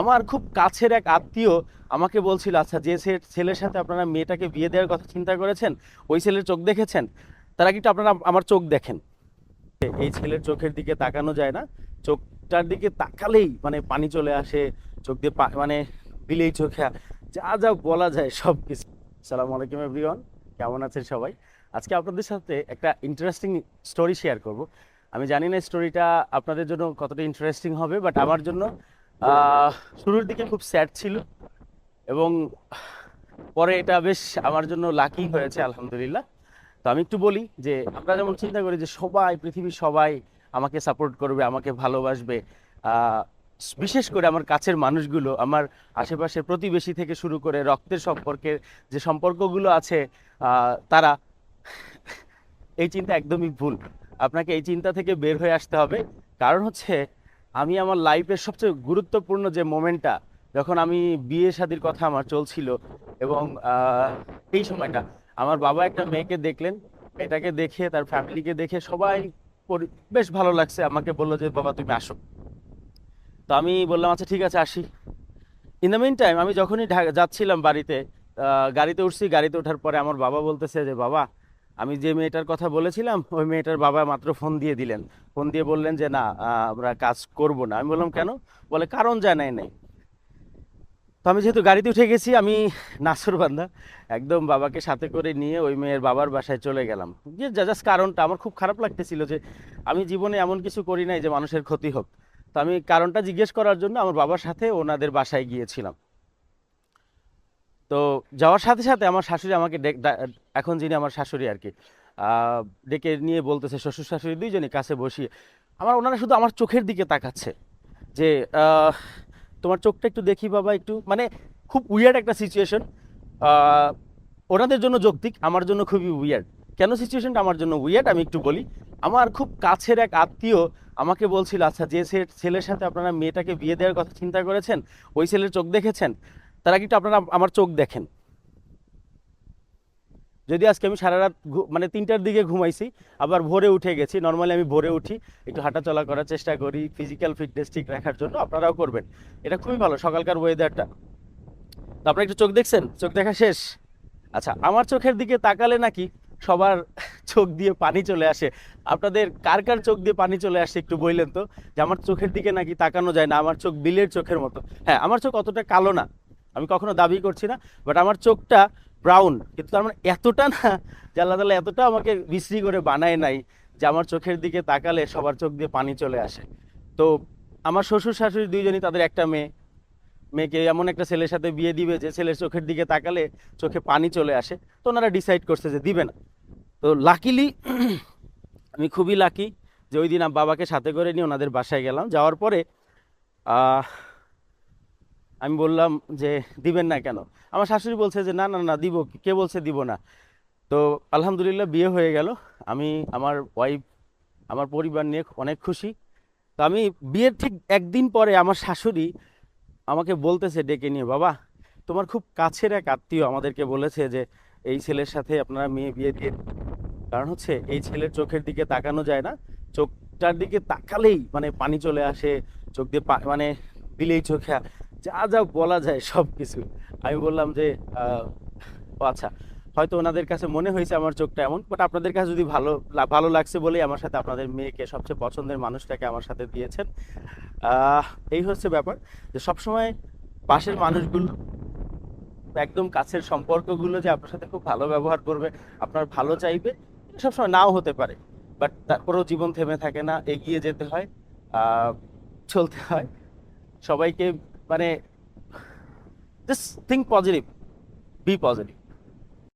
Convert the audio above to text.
আমার খুব কাছের এক আত্মীয় আমাকে বলছিল আচ্ছা যে ছেলের সাথে আপনারা মেয়েটাকে বিয়ে দেওয়ার কথা চিন্তা করেছেন, ওই ছেলের চোখ দেখেছেন? তারা কিন্তু আপনারা আমার চোখ দেখেন। এই ছেলের চোখের দিকে তাকানো যায় না। চোখটার দিকে তাকালেই মানে পানি চলে আসে, চোখ দিয়ে মানে বিলেই চোখে যা যা বলা যায় সব কিছু সালাম আলাইকুম এভরিওয়ান কেমন আছেন সবাই? আজকে আপনাদের সাথে একটা ইন্টারেস্টিং স্টোরি শেয়ার করব। আমি জানি না স্টোরিটা আপনাদের জন্য কতটা ইন্টারেস্টিং হবে বাট আমার জন্য শুরুর দিকে খুব স্যাড ছিল এবং পরে এটা বেশ আমার জন্য লাকি হয়েছে, আলহামদুলিল্লাহ। তো আমি একটু বলি যে, আমরা যেমন চিন্তা করি যে, সবাই, পৃথিবীর সবাই আমাকে সাপোর্ট করবে, আমাকে ভালোবাসবে। বিশেষ করে আমার কাছের মানুষগুলো, আমার আশেপাশের প্রতিবেশী থেকে শুরু করে রক্তের সম্পর্কের যে সম্পর্কগুলো আছে তারা এই চিন্তা একদমই ভুল। আপনাকে এই চিন্তা থেকে বের হয়ে আসতে হবে। কারণ হচ্ছে আমি আমার লাইফের সবচেয়ে গুরুত্বপূর্ণ যে মোমেন্টটা যখন আমি বিয়ে শাদির কথা আমার চলছিল এবং এই সময়টা আমার বাবা একটা মেয়েকে দেখলেন এটাকে দেখে, তার ফ্যামিলিকে দেখে সবাই বেশ ভালো লাগছে, আমাকে বলল যে, বাবা, তুমি আসো। তো আমি বললাম আচ্ছা ঠিক আছে, আসি। ইন দ্য মিন টাইম আমি যখনই যাচ্ছিলাম বাড়িতে গাড়িতে উঠছি, গাড়িতে ওঠার পরে আমার বাবা বলতেছে যে, বাবা আমি যে মেয়েটার কথা বলেছিলাম, ওই মেয়েটার বাবা মাত্র ফোন দিয়ে দিলেন। ফোন দিয়ে বললেন যে, না আমরা কাজ করব না। আমি বললাম, কেন? বলে, কারণ জানাই নাই। তো আমি যেহেতু গাড়িতে উঠে গেছি, আমি নাসরবান্ধা একদম বাবাকে সাথে করে নিয়ে ওই মেয়ের বাবার বাসায় চলে গেলাম। যে, যা, জাস্ট কারণটা আমার খুব খারাপ লাগতেছিল যে, আমি জীবনে এমন কিছু করি নাই যে মানুষের ক্ষতি হোক। তো আমি কারণটা জিজ্ঞেস করার জন্য আমার বাবার সাথে ওনাদের বাসায় গিয়েছিলাম। তো যাওয়ার সাথে সাথে আমার শাশুড়ি আমাকে এখন যিনি আমার শাশুড়ি আর কি ডেকে নিয়ে বলতেছে, শ্বশুর শাশুড়ি দুইজনই কাছে বসিয়ে আমার ওনারা শুধু আমার চোখের দিকে তাকাচ্ছে যে তোমার চোখটা একটু দেখি বাবা একটু। মানে খুব উইয়ার্ড একটা সিচুয়েশন ওনাদের জন্য যৌক্তিক, আমার জন্য খুবই উইয়ার্ড কেন সিচুয়েশনটা আমার জন্য উইয়ার্ড আমি একটু বলি? আমার খুব কাছের এক আত্মীয় আমাকে বলছিল আচ্ছা যে ছেলের সাথে আপনারা মেয়েটাকে বিয়ে দেওয়ার কথা চিন্তা করেছেন, ওই ছেলের চোখ দেখেছেন? তারা কিন্তু আপনারা আমার চোখ দেখেন। যদি আজকে আমি সারা রাত মানে তিনটার দিকে ঘুমাইছি, আবার ভোরে উঠে গেছি। নর্মালি আমি ভোরে উঠি, একটু হাঁটাচলা করার চেষ্টা করি ফিজিক্যাল ফিটনেস ঠিক রাখার জন্য, আপনারাও করবেন। এটা খুবই ভালো, সকালকার ওয়েদারটা তো আপনারা একটু চোখ দেখছেন? চোখ দেখা শেষ? আচ্ছা আমার চোখের দিকে তাকালে নাকি সবার চোখ দিয়ে পানি চলে আসে। আপনাদের কার কার চোখ দিয়ে পানি চলে আসে একটু বললেন তো? যে আমার চোখের দিকে নাকি তাকানো যায় না, আমার চোখ বিলের চোখের মতো। হ্যাঁ আমার চোখ অতটা কালো না। আমি কখনো দাবি করছি না বাট আমার চোখটা ব্রাউন কিন্তু তার মানে এতটা না যে আল্লাহ তাআলা এতটা আমাকে বিশ্রী করে বানায় নাই যে আমার চোখের দিকে তাকালে সবার চোখ দিয়ে পানি চলে আসে। তো আমার শ্বশুর শাশুড়ি দুইজনই তাদের একটা মেয়ে। মেয়েকে এমন একটা ছেলের সাথে বিয়ে দিবে যে ছেলের চোখের দিকে তাকালে চোখে পানি চলে আসে। তো ওনারা ডিসাইড করছে যে দিবে না। তো লাকিলি আমি খুবই লাকি যে ওই দিন বাবাকে সাথে করে নিয়ে ওনাদের বাসায় গেলাম। যাওয়ার পরে আমি বললাম যে দিবেন না কেন? আমার শাশুড়ি বলছে যে, না না না, দিব। কে বলছে দিব না? তো আলহামদুলিল্লাহ বিয়ে হয়ে গেল। আমি আমার ওয়াইফ আমার পরিবার নিয়ে অনেক খুশি। তো আমি বিয়ের ঠিক একদিন পরে আমার শাশুড়ি আমাকে বলতেছে ডেকে নিয়ে, বাবা, তোমার খুব কাছের এক আত্মীয় আমাদেরকে বলেছে যে, এই ছেলের সাথে আপনারা মেয়ে বিয়ে দিয়ে কারণ হচ্ছে এই ছেলের চোখের দিকে তাকানো যায় না। চোখটার দিকে তাকালেই মানে পানি চলে আসে, চোখ দিয়ে মানে দিলেই চোখে যা যা বলা যায় সব কিছু। আমি বললাম যে আচ্ছা হয়তো ওনাদের কাছে মনে হয়েছে আমার চোখটা এমন বাট আপনাদের কাছে যদি ভালো ভালো লাগছে বলেই আমার সাথে আপনাদের মেয়েকে, সবচেয়ে পছন্দের মানুষটাকে আমার সাথে দিয়েছেন। এই হচ্ছে ব্যাপার যে সবসময় পাশের মানুষগুলো একদম কাছের সম্পর্কগুলো যে আপনার সাথে খুব ভালো ব্যবহার করবে, আপনার ভালো চাইবে সবসময় নাও হতে পারে। বাট তারপরেও জীবন থেমে থাকে না, এগিয়ে যেতে হয় চলতে হয়। সবাইকে মানে just think positive be positive